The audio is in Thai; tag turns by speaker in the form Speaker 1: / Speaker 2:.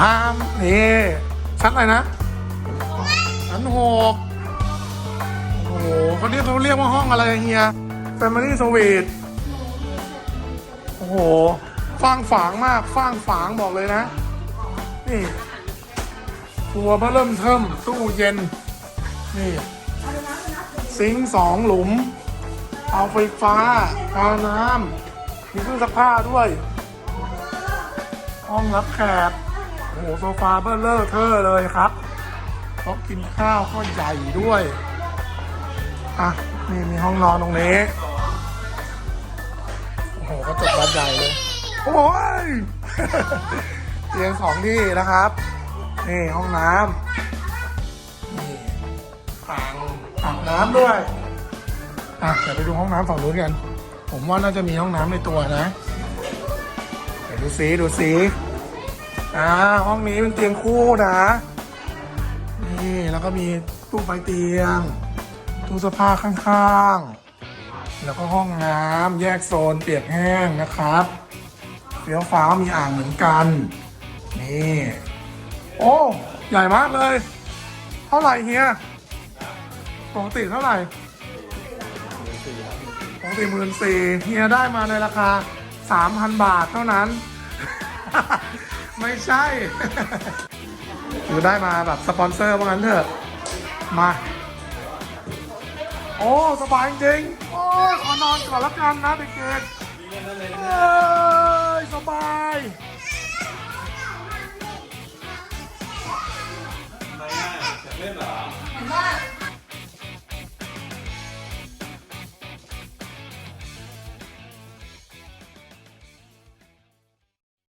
Speaker 1: พามนี่ชั้นอะไรนะชั้นหกโอ้โหคนนี้เขาเรียกว่าห้องอะไรเฮีย Family Suite โอ้โหฟ้างฝางมากฟ้างฝางบอกเลยนะ นี่ตัวเบอร์เริ่มเทิมตู้เย็น นี่ซิงสองหลุม เอาไฟฟ้าเอาน้ำมีเครื่องซักผ้าด้วย ห้องรับแขก โอ้โหโซฟาเบอร์เลอร์เทอร์เลยครับโต๊ะกินข้าวก็ใหญ่ด้วย อะ นี่มีห้องนอนตรงนี้ โอ้โหก็จบบ้านใหญ่เลย โอ้ยเตียงสองที่นะครับ นี่ห้องน้ำนี่อ่างอาบน้ำด้วย อะเดี๋ยวไปดูห้องน้ำฝั่งนู้นกัน ผมว่าน่าจะมีห้องน้ำในตัวนะ เดี๋ยวดูซิดูซิ อ่าห้องนี้เป็นเตียงคู่นะ นี่แล้วก็มีตู้ไฟเตียง ตู้เสื้อผ้าข้างๆ แล้วก็ห้องน้ำแยกโซนเปียกแห้งนะครับเฟี้ยวฟ้าวมีอ่างเหมือนกัน นี่ โอ้ ใหญ่มากเลย เท่าไหร่เฮียปกติเท่าไหร่ปกติหมื่นสี่เฮียได้มาในราคาสามพันบาทเท่านั้น ไม่ใช่หนูได้มาแบบสปอนเซอร์ว่างั้นเถอะ มา โอ้ สบายจริง โอ้ขอนอนก่อนละกันนะเด็กๆเอ้สบายเล่นเหรอ